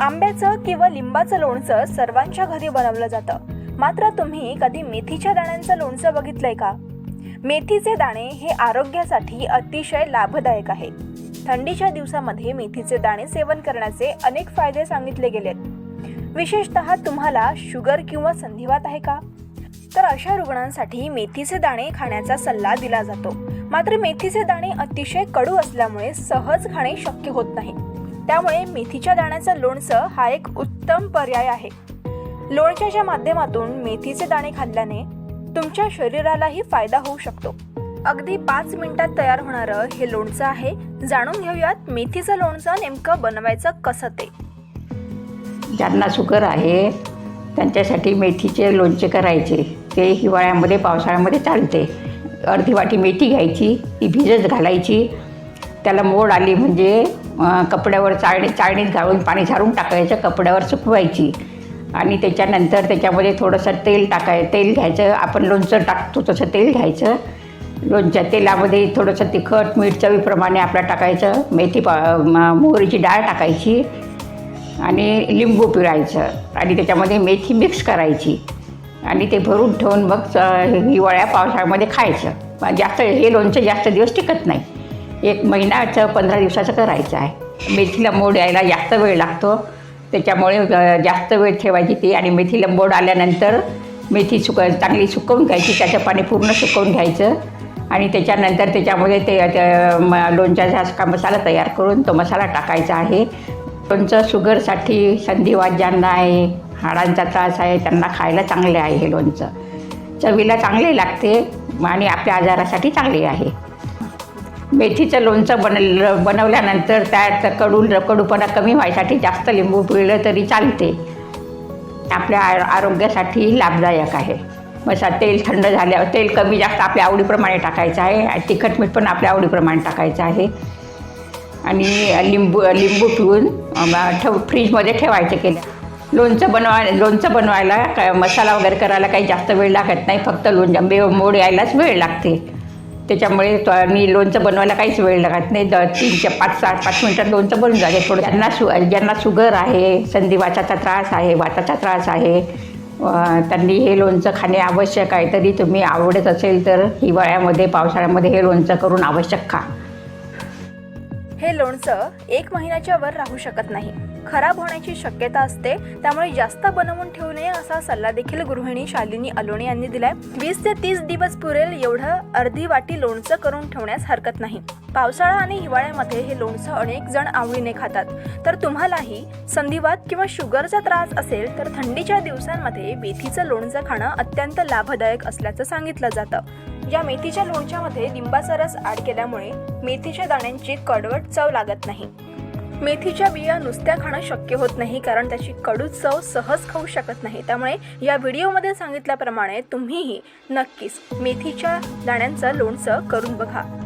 आंब्याचं किंवा लिंबाचं लोणचं सर्वांच्या घरी बनवलं जातं. मात्र तुम्ही कधी मेथीच्या दाण्यांचं लोणचं बघितलंय का? मेथीचे दाणे हे आरोग्यासाठी अतिशय लाभदायक आहे. थंडीच्या दिवसामध्ये मेथीचे दाणे सेवन करण्याचे अनेक फायदे सांगितले गेलेत. विशेषतः तुम्हाला शुगर किंवा संधिवात आहे का? तर अशा रुग्णांसाठी मेथीचे दाणे खाण्याचा सल्ला दिला जातो. मात्र मेथीचे दाणे अतिशय कडू असल्यामुळे सहज खाणे शक्य होत नाही. त्यामुळे मेथीच्या दाण्याचं लोणचं हा एक उत्तम पर्याय आहे. लोणच्याच्या माध्यमातून मेथीचे दाणे खाल्ल्याने तुमच्या शरीरालाही फायदा होऊ शकतो. अगदी पाच मिनिटात तयार होणारं हे लोणचं आहे. जाणून घेऊयात मेथीचं लोणचं नेमकं बनवायचं कसं ते. ज्यांना शुगर आहे त्यांच्यासाठी मेथीचे लोणचे करायचे. ते हिवाळ्यामध्ये पावसाळ्यामध्ये चालते. अर्धी वाटी मेथी घ्यायची ती भिजत घालायची. त्याला मोड आली म्हणजे कपड्यावर चाळणी चाळणीत घालून पाणी झारून टाकायचं कपड्यावर सुकवायची. आणि त्याच्यानंतर त्याच्यामध्ये थोडंसं तेल टाकाय तेल घ्यायचं. आपण लोणचं टाकतो तसं तेल घ्यायचं. लोणच्या तेलामध्ये थोडंसं तिखट मीठ चवीप्रमाणे आपलं टाकायचं. मेथी पा मोहरीची डाळ टाकायची. आणि लिंबू पिळायचं. आणि त्याच्यामध्ये मेथी मिक्स करायची. आणि ते भरून ठेवून मग हिवाळ्या पावसाळ्यामध्ये खायचं. जास्त हे लोणचं जास्त दिवस टिकत नाही. एक महिन्याचं पंधरा दिवसाचं करायचं आहे. मेथीला मोड यायला जास्त वेळ लागतो. त्याच्यामुळे जास्त वेळ ठेवायची ती आणि मेथीला मोड आल्यानंतर मेथी सुक चांगली सुकवून घ्यायची त्याचं पाणी पूर्ण सुकवून घ्यायचं. आणि त्याच्यानंतर त्याच्यामध्ये ते त्या म- लोणच्याचा का मसाला तयार करून तो मसाला टाकायचा आहे. लोणचं शुगरसाठी संधिवात ज्यांना आहे हाडांचा त्रास आहे त्यांना खायला चांगले आहे हे लोणचं. चवीला चांगले लागते आणि आपल्या आजारासाठी चांगले आहे. मेथीचं लोणचं बनल बनवल्यानंतर त्यात कडू कडूपणा कमी व्हायसाठी जास्त लिंबू पिळलं तरी चालते. आपल्या आ आरोग्यासाठी लाभदायक आहे. मसा तेल थंड झाल्यावर तेल कमी जास्त आपल्या आवडीप्रमाणे टाकायचं आहे. आणि तिखट मीठ पण आपल्या आवडीप्रमाणे टाकायचं आहे. आणि लिंबू लिंबू पिळून ठेव फ्रीजमध्ये ठेवायचं केलं. लोणचं बनवाय लोणचं बनवायला मसाला वगैरे करायला काही जास्त वेळ लागत नाही. फक्त लोणचं बे मोड यायलाच वेळ लागते. त्याच्यामुळे मी लोणचं बनवायला काहीच वेळ लागत नाही. द तीन पाच सात पाच मिनटात लोणचं बनून जाते. थोडं ज्यांना शु ज्यांना शुगर आहे संधिवाताचा त्रास आहे वाताचा त्रास आहे त्यांनी हे लोणचं खाणे आवश्यक आहे. तरी तुम्ही आवडत असेल तर हिवाळ्यामध्ये पावसाळ्यामध्ये हे लोणचं करून आवश्यक खा. हे लोणचं एक महिन्याच्या वर राहू शकत नाही. खराब होण्याची शक्यता असते त्यामुळे जास्त बनवून ठेवू नये असा सल्ला देखील गृहिणी शालिनी अलोणे यांनी दिलाय. वीस ते तीस दिवस पुरेल एवढं अर्धी वाटी लोणचं करून ठेवण्यास हरकत नाही. पावसाळा आणि हिवाळ्यामध्ये हे लोणचं अनेक जण आवडीने खातात. तर तुम्हालाही संधिवात किंवा शुगरचा त्रास असेल तर थंडीच्या दिवसांमध्ये मेथीचं लोणचं खाणं अत्यंत लाभदायक असल्याचं सांगितलं जातं. या मेथीच्या लोणच्यामध्ये लिंबाचा रस आड केल्यामुळे मेथीच्या दाण्यांची कडवट चव लागत नाही. मेथीच्या बिया नुसत्या खाणं शक्य होत नाही कारण त्याची कडू चव सहज खाऊ शकत नाही. त्यामुळे या व्हिडिओमध्ये सांगितल्याप्रमाणे तुम्हीही नक्कीच मेथीच्या दाण्यांचं लोणचं करून बघा.